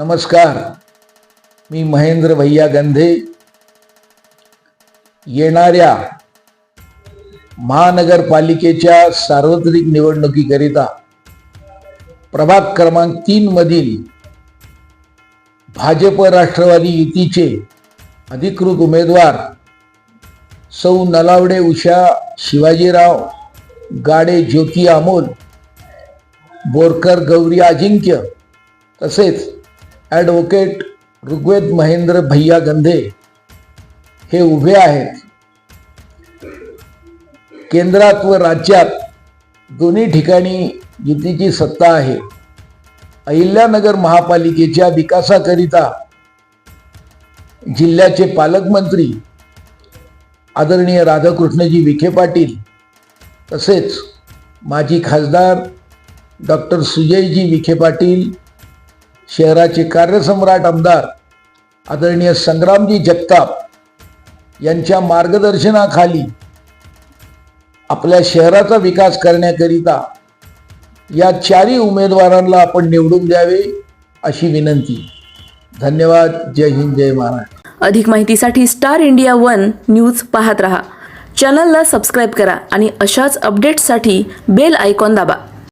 नमस्कार. मी महेंद्र भैया गंधे. येणाऱ्या महानगरपालिकेच्या सार्वत्रिक निवडणुकीकरिता प्रभाग क्रमांक तीनमधील भाजप राष्ट्रवादी युतीचे अधिकृत उमेदवार सौ नलावडे उषा शिवाजीराव गाडे ज्योती अमोल बोरकर गौरी अजिंक्य तसेच ॲडव्होकेट ऋग्वेद महेंद्र भैया गंधे हे उभे आहेत. केंद्रात व राज्यात दोन्ही ठिकाणी युतीची सत्ता आहे. अहिल्यानगर महापालिकेच्या विकासाकरिता जिल्ह्याचे पालकमंत्री आदरणीय राधाकृष्णजी विखे पाटील तसेच माजी खासदार डॉक्टर सुजयजी विखे पाटील शहराचे कार्यसम्राट आमदार आदरणीय संग्रामजी जगताप यांच्या मार्गदर्शनाखाली आपल्या शहराचा विकास करण्याकरिता या चारही उमेदवारांना आपण निवडून द्यावे अशी विनंती. धन्यवाद. जय हिंद जय महाराष्ट्र. अधिक माहितीसाठी स्टार इंडिया वन न्यूज पाहत रहा. चॅनलला सबस्क्राईब करा आणि अशाच अपडेट्ससाठी बेल आयकॉन दाबा.